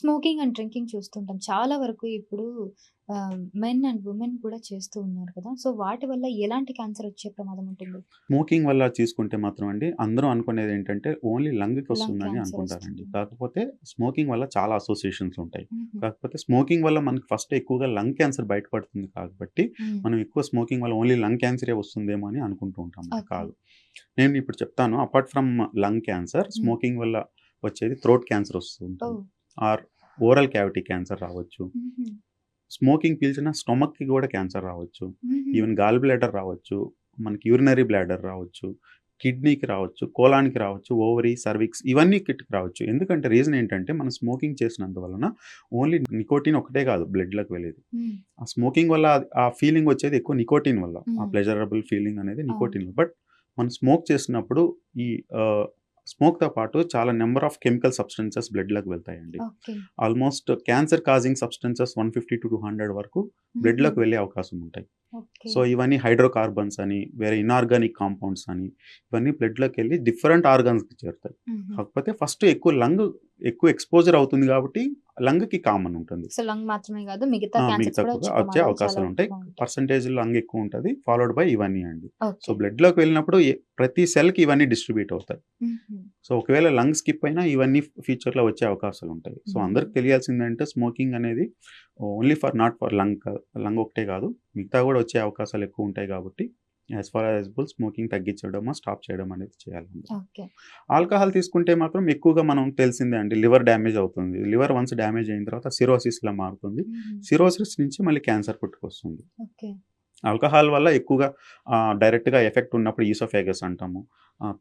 Smoking and drinking చూస్తుంటాం. చాలా వరకు ఇప్పుడు మెన్ అండ్ వుమెన్ కూడా చేస్తూ ఉన్నారు కదా! సో, వాటి వల్ల ఎలాంటి క్యాన్సర్ వచ్చే ప్రమాదం ఉంటుంది? స్మోకింగ్ వల్ల తీసుకుంటే మాత్రం అండి, అందరూ అనుకునేది ఏంటంటే ఓన్లీ లంగ్‌కి లంగ్ వస్తుందని అనుకుంటారండి. వస్తుంది. కాకపోతే స్మోకింగ్ వల్ల చాలా అసోసియేషన్స్ ఉంటాయి. కాకపోతే స్మోకింగ్ వల్ల మనకి ఫస్ట్ ఎక్కువగా లంగ్ క్యాన్సర్ బయటపడుతుంది కాబట్టి. మనం ఎక్కువ స్మోకింగ్ వల్ల ఓన్లీ లంగ్ క్యాన్సరే వస్తుందేమో అని అనుకుంటూ ఉంటాం. కాదు. నేను ఇప్పుడు చెప్తాను apart from lung cancer. Smoking వల్ల వచ్చేది థ్రోట్ క్యాన్సర్ వస్తూ ఉంటుంది. Oh! Or oral cavity cancer రావచ్చు. స్మోకింగ్ పీల్చిన స్టొమక్‌కి కూడా క్యాన్సర్ రావచ్చు. ఈవెన్ గాల్ బ్లాడర్ రావచ్చు. మనకి యూరినరీ బ్లాడర్ రావచ్చు. కిడ్నీకి రావచ్చు. కోలాన్‌కి రావచ్చు. ఓవరీ, సర్విక్స్ ఇవన్నీ కిట్‌కి రావచ్చు. ఎందుకంటే రీజన్ ఏంటంటే మనం స్మోకింగ్ చేసినందువలన ఓన్లీ నికోటిన్ ఒకటే కాదు బ్లడ్‌లోకి వెళ్ళేది. ఆ స్మోకింగ్ వల్ల ఆ ఫీలింగ్ వచ్చేది ఎక్కువ నికోటిన్ వల్ల. ఆ. ప్లెజరబుల్ ఫీలింగ్ అనేది. నికోటిన్. బట్ మనం స్మోక్ చేసినప్పుడు ఈ స్మోక్‌తో పాటు చాలా నంబర్ ఆఫ్ కెమికల్ సబ్స్టెన్సెస్ బ్లడ్‌లోకి వెళ్తాయండి. ఆల్మోస్ట్ క్యాన్సర్ కాజింగ్ సబ్స్టెన్సెస్ 150-200 వరకు హుహు. బ్లడ్‌లోకి వెళ్ళే అవకాశం ఉంటాయి. సో, ఇవన్నీ హైడ్రోకార్బన్స్ అని, వేరే ఇనార్గానిక్ కాంపౌండ్స్ అని, ఇవన్నీ బ్లడ్‌లోకి వెళ్ళి డిఫరెంట్ ఆర్గాన్స్‌కి చేరుతాయి. కాకపోతే ఫస్ట్ ఎక్కువ లంగ్ ఎక్కువ ఎక్స్‌పోజర్ అవుతుంది కాబట్టి లంగ్‌కి కామన్ ఉంటుంది. సో, లంగ్ మాత్రమే కాదు మిగతా మిగతా కూడా వచ్చే అవకాశాలు ఉంటాయి. పర్సెంటేజ్ లంగ్ ఎక్కువ ఉంటది. ఫాలోడ్ బై ఇవన్నీ అండి. So, okay. బ్లడ్‌లోకి వెళ్ళినప్పుడు ప్రతి సెల్‌కి ఇవన్నీ డిస్ట్రిబ్యూట్ అవుతాయి. సో, ఒకవేళ లంగ్ స్కిప్ అయినా ఇవన్నీ ఫ్యూచర్‌లో వచ్చే అవకాశాలు ఉంటాయి. సో. అందరికి తెలియాల్సిందేంటే స్మోకింగ్ అనేది only for not for lung క లంగ్ ఒకటే కాదు. మిగతా కూడా వచ్చే అవకాశాలు ఎక్కువ ఉంటాయి కాబట్టి as far as possible smoking తగ్గించడమో, stop చేయడం అనేది చేయాలి. ఆల్కహాల్ తీసుకుంటే మాత్రం ఎక్కువగా మనం తెలిసిందే అండి లివర్ డ్యామేజ్ అవుతుంది. లివర్ వన్స్ డ్యామేజ్ అయిన తర్వాత సిరోసిస్‌లా మారుతుంది. సిరోసిస్ నుంచి మళ్ళీ క్యాన్సర్ పుట్టుకొస్తుంది. ఆల్కహాల్ వల్ల ఎక్కువగా డైరెక్ట్‌గా ఎఫెక్ట్ ఉన్నప్పుడు ఈసోఫాగస్ అంటాము.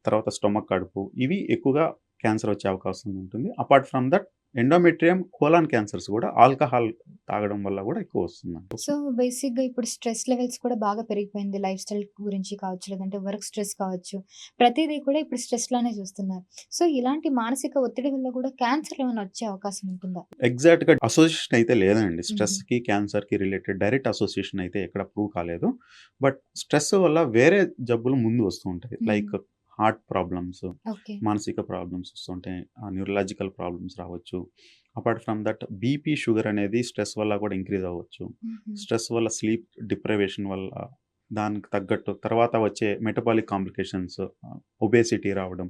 తర్వాత స్టొమక్ కడుపు ఇవి ఎక్కువగా క్యాన్సర్ వచ్చే అవకాశం ఉంటుంది. Apart from that endometrium, colon cancers కూడా ఆల్కహాల్ తాగడం వల్ల కూడా ఎక్కువ వస్తుందండి. సో, బేసిక్‌గా ఇప్పుడు స్ట్రెస్ లెవెల్స్ కూడా బాగా పెరిగిపోయింది. లైఫ్ స్టైల్ గురించి కావచ్చు, లేదంటే వర్క్ స్ట్రెస్ కావచ్చు. ప్రతీదీ కూడా ఇప్పుడు స్ట్రెస్‌లానే చూస్తున్నారు. సో, ఇలాంటి మానసిక ఒత్తిడి వల్ల కూడా క్యాన్సర్ ఏమైనా వచ్చే అవకాశం ఉంటుందా? ఎగ్జాక్ట్‌గా అసోసియేషన్ అయితే లేదండి. హుహు. స్ట్రెస్‌కి, క్యాన్సర్‌కి రిలేటెడ్ డైరెక్ట్ అసోసియేషన్ అయితే ఎక్కడ ప్రూవ్ కాలేదు. బట్ స్ట్రెస్ వల్ల వేరే జబ్బులు ముందు వస్తూ ఉంటాయి. Like heart problems. మానసిక ప్రాబ్లమ్స్ వస్తుంటాయి. న్యూరలాజికల్ ప్రాబ్లమ్స్ రావచ్చు. Apart from that BP, sugar అనేది స్ట్రెస్ వల్ల కూడా ఇంక్రీజ్ అవ్వచ్చు. స్ట్రెస్ వల్ల స్లీప్ డిప్రైవేషన్ వల్ల దానికి తగ్గట్టు తర్వాత వచ్చే మెటబాలిక్ కాంప్లికేషన్స్, ఒబేసిటీ రావడం.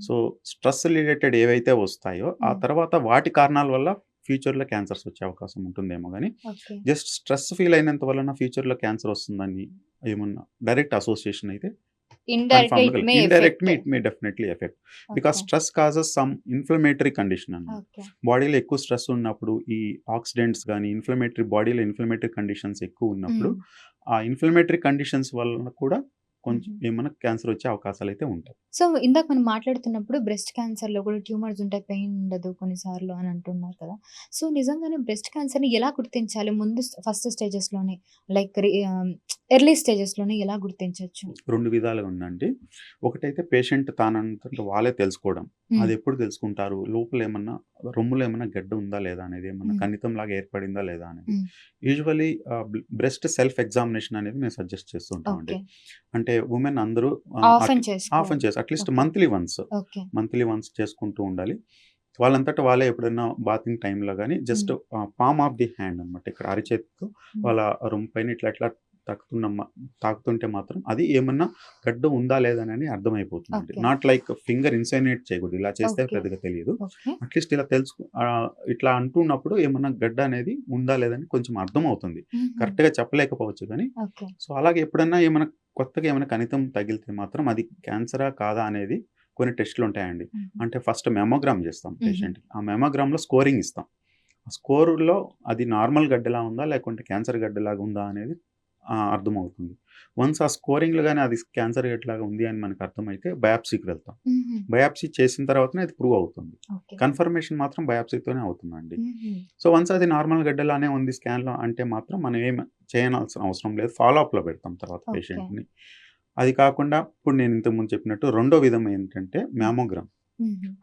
సో, స్ట్రెస్ రిలేటెడ్ ఏవైతే వస్తాయో ఆ. తర్వాత వాటి కారణాల వల్ల ఫ్యూచర్‌లో క్యాన్సర్స్ వచ్చే అవకాశం ఉంటుందేమో ఓకే. జస్ట్ స్ట్రెస్ ఫీల్ అయినంత వలన ఫ్యూచర్‌లో క్యాన్సర్ వస్తుందని ఏమన్నా డైరెక్ట్ అసోసియేషన్ అయితే it. May definitely effect. Okay. Stress causes some inflammatory condition అన్నమాట. ఓకే. బాడీలో ఎక్కువ స్ట్రెస్ ఉన్నప్పుడు ఈ ఆక్సిడెంట్స్ గాని, ఇన్‌ఫ్లమేటరీ బాడీలో ఇన్‌ఫ్లమేటరీ కండిషన్స్ ఎక్కువ ఉన్నప్పుడు హ్మ్. ఆ ఇన్‌ఫ్లమేటరీ కండిషన్స్ వలన కూడా కొంచెం హుహు. ఏమన్నా క్యాన్సర్ వచ్చే అవకాశాలైతే ఉంటాయి. సో, ఇందాక మనం మాట్లాడుతున్నప్పుడు బ్రెస్ట్ క్యాన్సర్‌లో కూడా ట్యూమర్స్ ఉంటాయి. పెయిన్ ఉండదు కొన్నిసార్లు అని అంటున్నారు కదా! సో, నిజంగానే బ్రెస్ట్ క్యాన్సర్‌ని ఎలా గుర్తించాలి? ముందు ఫస్ట్ స్టేజెస్‌లోనే లైక్ ఎర్లీ స్టేజెస్‌లోనే ఎలా గుర్తించొచ్చు? 2 విధాలుగా ఉందండి. ఒకటైతే పేషెంట్ తానంతట వాళ్ళే తెలుసుకోవడం. అది ఎప్పుడు తెలుసుకుంటారు? లోపల ఏమన్నా రొమ్ములో ఏమన్నా గడ్డ ఉందా లేదా అనేది ఏమన్నా హ్మ్. కణితంలాగా ఏర్పడిందా లేదా అనేది. బ్రె బ్రెస్ట్ సెల్ఫ్ ఎగ్జామినేషన్ అనేది మేము సజెస్ట్ చేస్తూ ఉంటామండి. ఓకే. అంటే వుమెన్ అందరూ చేసుకోవాలి. ఆఫెన్ చేసి at least. Monthly once. Monthly once చేసుకుంటూ ఉండాలి. వాళ్ళంతట వాళ్ళే ఎప్పుడైనా బాతింగ్ టైమ్‌లో గాని just palm of the hand అన్నమాట. ఇక్కడ అరచేతితో. వాళ్ళ రొమ్ము పైన ఇట్లా ఇట్లా తాకుతున్నమ్మ తాకుతుంటే మాత్రం అది ఏమన్నా గడ్డ ఉందా లేదా అని అర్థమైపోతుందండి. Okay. Not like finger insinuate చేయకూడదు. ఇలా చేస్తే. పెద్దగా. ఓకే. అట్‌లీస్ట్ ఇలా తెలుసుకు ఆహ్, ఇట్లా అంటున్నప్పుడు ఏమన్నా గడ్డ అనేది ఉందా లేదా అని కొంచెం అర్థమవుతుంది. హుహు. కరెక్ట్‌గా చెప్పలేకపోవచ్చు గానీ, ఓకే. సో, అలాగే ఎప్పుడన్నా ఏమన్నా కొత్తగా ఏమైనా కణితం తగిలితే మాత్రం అది క్యాన్సరా? కాదా? అనేది కొన్ని టెస్ట్‌లు ఉంటాయండి. అంటే ఫస్ట్ మెమోగ్రామ్ చేస్తాం హుహు. పేషెంట్‌కి. ఆ మెమోగ్రామ్‌లో స్కోరింగ్ ఇస్తాం. ఆ స్కోర్‌లో అది నార్మల్ గడ్డలా ఉందా? లేకుంటే క్యాన్సర్ గడ్డలాగా ఉందా? అనేది అర్థమవుతుంది. వన్స్ ఆ స్కోరింగ్‌లో గాని అది క్యాన్సర్ గడ్డలాగా ఉంది అని మనకు అర్థమైతే బయాప్సీకి వెళ్తాం. బయాప్సీ చేసిన తర్వాతనే అది ప్రూవ్ అవుతుంది. కన్ఫర్మేషన్ మాత్రం బయాప్సీతోనే అవుతుందండి. సో, వన్స్ అది నార్మల్ గడ్డలానే ఉంది స్కాన్‌లో అంటే మాత్రం మనం ఏమి చేయనాల్సిన అవసరం లేదు. ఫాలో అప్‌లో పెడతాం తర్వాత. పేషెంట్‌ని. అది కాకుండా ఇప్పుడు నేను ఇంతకుముందు చెప్పినట్టు రెండో విధం ఏంటంటే. మ్యామోగ్రామ్.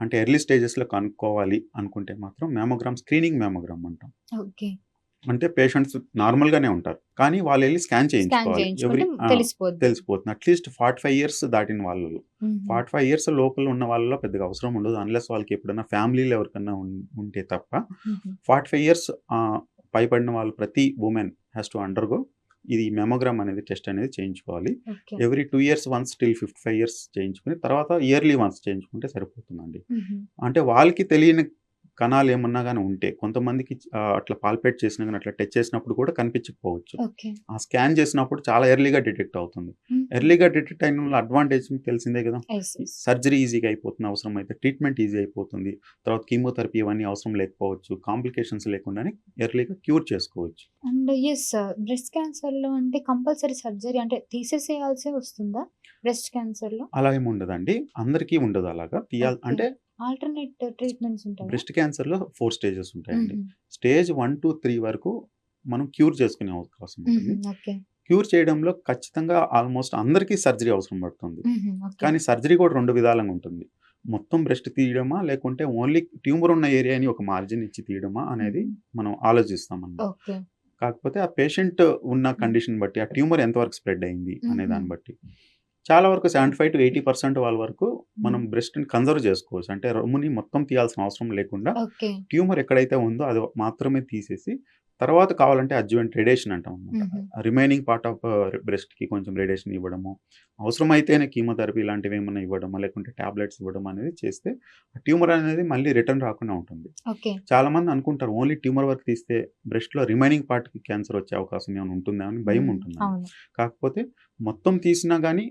అంటే ఎర్లీ స్టేజెస్‌లో కనుక్కోవాలి అనుకుంటే మాత్రం మ్యామోగ్రామ్ స్క్రీనింగ్ మ్యామోగ్రామ్ అంటాం. అంటే పేషెంట్స్ నార్మల్‌గానే ఉంటారు. కానీ వాళ్ళెళ్ళి స్కాన్ స్కాన్ చేయించుకోవాలి. ఎవ్రీ. తెలిసిపోతుంది. అట్‌లీస్ట్ 45 ఇయర్స్ దాటిన వాళ్ళలో. హుహు. 45 ఇయర్స్ లోపల ఉన్న వాళ్ళలో పెద్దగా అవసరం ఉండదు. అన్‌లెస్ వాళ్ళకి ఎప్పుడైనా ఫ్యామిలీలో ఎవరికన్నా ఉంటే తప్ప. హుహు. 45 ఇయర్స్ ఆహ్, పైబడిన వాళ్ళు ప్రతి వుమెన్ హాస్ టు అండర్‌గో ఇది మెమోగ్రామ్ అనేది టెస్ట్ అనేది చేయించుకోవాలి. Every 2 years once till 55 years చేయించుకొని తర్వాత ఇయర్లీ వన్స్ చేయించుకుంటే సరిపోతుందండి. అంటే వాళ్ళకి తెలియని కణాలు ఏమన్నా గాని ఉంటే కొంతమందికి అట్లా పాల్పేట్ చేసినా గాని అట్లా టచ్ చేసినప్పుడు కూడా కనిపించకపోవచ్చు. ఆ స్కాన్ చేసినప్పుడు చాలా ఎర్లీగా డిటెక్ట్ అవుతుంది. ఎర్లీగా డిటెక్ట్ అయిన వల్ల అడ్వాంటేజ్ తెలిసిందే కదా! సర్జరీ ఈజీగా అయిపోతుంది అవసరమైతే. ట్రీట్మెంట్ ఈజీ అయిపోతుంది. తర్వాత కీమోథెరపీ ఇవన్నీ అవసరం లేకపోవచ్చు. కాంప్లికేషన్స్ లేకుండానే ఎర్లీగా క్యూర్ చేసుకోవచ్చు. అండ్ యెస్ బ్రెస్ట్ క్యాన్సర్‌లో అంటే కంపల్సరీ సర్జరీ అంటే తీసేసేయాల్సే వస్తుందా? బ్రెస్ట్ క్యాన్సర్‌లో? అలా ఏమి ఉండదండి. అందరికీ ఉండదు అలాగా. తీయాలి. అంటే ఆల్టర్‌నేట్ ట్రీట్మెంట్స్ ఉంటాయా? బ్రెస్ట్ క్యాన్సర్‌లో 4 స్టేజెస్ ఉంటాయండి. స్టేజ్ 1-3 వరకు మనం క్యూర్ చేసుకునే అవకాశం. ఉంటుంది. క్యూర్ చేయడంలో ఖచ్చితంగా ఆల్మోస్ట్ అందరికీ సర్జరీ అవసరం పడుతుంది. కానీ సర్జరీ కూడా 2 విధాలుగా ఉంటుంది. మొత్తం బ్రెస్ట్ తీయడమా? లేకుంటే ఓన్లీ ట్యూమర్ ఉన్న ఏరియాని ఒక మార్జిన్ ఇచ్చి తీయడమా? అనేది. మనం ఆలోచిస్తామన్నమాట. ఓకే. కాకపోతే ఆ పేషెంట్ ఉన్న. కండిషన్ బట్టి ఆ ట్యూమర్ ఎంతవరకు స్ప్రెడ్ అయింది అనే. దాన్ని బట్టి. చాలా వరకు 75-80% వాళ్ళ వరకు మనం. బ్రెస్ట్‌ని కన్జర్వ్ చేసుకోవచ్చు. అంటే రొమ్ముని మొత్తం తీయాల్సిన అవసరం లేకుండా. ట్యూమర్ ఎక్కడైతే ఉందో అది మాత్రమే తీసేసి తర్వాత కావాలంటే అడ్జువెంట్ రేడియేషన్ అంటాం అన్నమాట. హుహు. రిమైనింగ్ పార్ట్ ఆఫ్ బ్రెస్ట్‌కి కొంచెం రేడియేషన్ ఇవ్వడము, అవసరమైతేనే కీమోథెరపీ ఇలాంటివి ఏమన్నా ఇవ్వడమో లేకుంటే టాబ్లెట్స్ ఇవ్వడం అనేది చేస్తే ఆ ట్యూమర్ అనేది మళ్ళీ రిటర్న్ రాకుండా ఉంటుంది. ఓకే. చాలామంది అనుకుంటారు ఓన్లీ ట్యూమర్ వరకు తీస్తే బ్రెస్ట్‌లో రిమైనింగ్ పార్ట్‌కి క్యాన్సర్ వచ్చే అవకాశం ఏమైనా ఉంటుందా అని భయం. అవును. కాకపోతే మొత్తం తీసినా గాని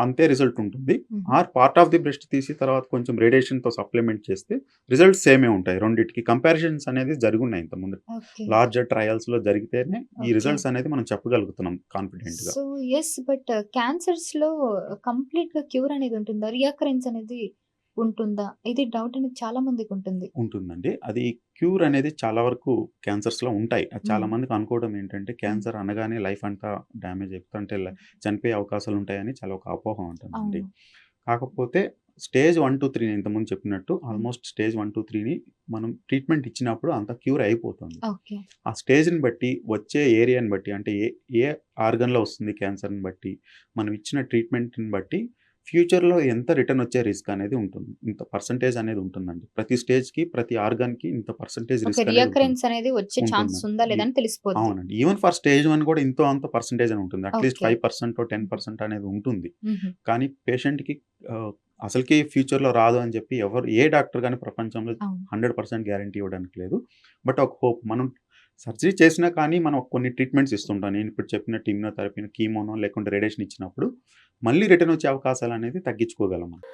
అంతే రిజల్ట్ ఉంటుంది. Or part of the breast తీసి తర్వాత కొంచెం రేడియేషన్‌తో సప్లిమెంట్ చేస్తే రిజల్ట్స్ సేమే ఉంటాయి రెండిటికి. కంపారిజన్స్ అనేది జరిగున్నాయి ఇంతకుముందు. ఓకే. లార్జర్ ట్రయల్స్‌లో జరిగితేనే ఈ. రిజల్ట్స్ అనేది మనం చెప్పగలుగుతున్నాం కాన్ఫిడెంట్‌గా. సో యెస్ బట్ క్యాన్సర్స్‌లో కంప్లీట్‌గా క్యూర్ అనేది ఉంటుందా? రియాకరెన్స్ అనేది ఉంటుందా? ఇది డౌట్ అనేది చాలా మందికి ఉంటుంది. ఉంటుందండి. అది క్యూర్ అనేది చాలా వరకు క్యాన్సర్స్‌లో ఉంటాయి. అది చాలా. మందికి అనుకోవడం ఏంటంటే. క్యాన్సర్ అనగానే లైఫ్ అంతా డ్యామేజ్ అయిపోతుంది. అంటే చనిపోయే అవకాశాలు ఉంటాయని చాలా ఒక అపోహ ఉంటుందండి. కాకపోతే స్టేజ్ 1-3 నేను ఇంతకుముందు చెప్పినట్టు. ఆల్మోస్ట్ స్టేజ్ 1-3ని మనం ట్రీట్మెంట్ ఇచ్చినప్పుడు అంతా క్యూర్ అయిపోతుంది. ఆ స్టేజ్‌ని బట్టి వచ్చే ఏరియాని బట్టి అంటే ఏ ఏ ఆర్గాన్‌లో వస్తుంది క్యాన్సర్‌ని బట్టి మనం ఇచ్చిన ట్రీట్మెంట్‌ని బట్టి ఫ్యూచర్‌లో ఎంత రిటర్న్ వచ్చే రిస్క్ అనేది ఉంటుంది. ఇంత పర్సెంటేజ్ అనేది ఉంటుందండి. ప్రతి స్టేజ్‌కి ప్రతి ఆర్గాన్‌కి ఇంత పర్సెంటేజ్. రిస్క్ అనేది వచ్చే ఛాన్స్. ఉందా లేదా ఈ అని తెలిసిపోద్ది. అవునండి. ఈవెన్ ఫర్ స్టేజ్ 1 కూడా ఇంతో అంతో పర్సెంటేజ్ అని ఉంటుంది. At least okay. 5% హుహు. 10% అనేది ఉంటుంది. కానీ పేషెంట్‌కి ఆహ్, అసలుకి ఫ్యూచర్‌లో రాదు అని చెప్పి ఎవరు ఏ డాక్టర్ గాని ప్రపంచంలో అవును. 100% గ్యారంటీ ఇవ్వడానికి లేదు. బట్ ఒక హోప్ మనం సర్జరీ చేసినా కానీ మనం కొన్ని ట్రీట్మెంట్స్ ఇస్తుంటాం. నేను ఇప్పుడు చెప్పినట్టు ఇమ్యునోథెరపీనో, కీమోనో లేకుంటే రేడియేషన్ ఇచ్చినప్పుడు మళ్ళీ రిటర్న్ వచ్చే అవకాశాలు అనేది తగ్గించుకోగలం మనం.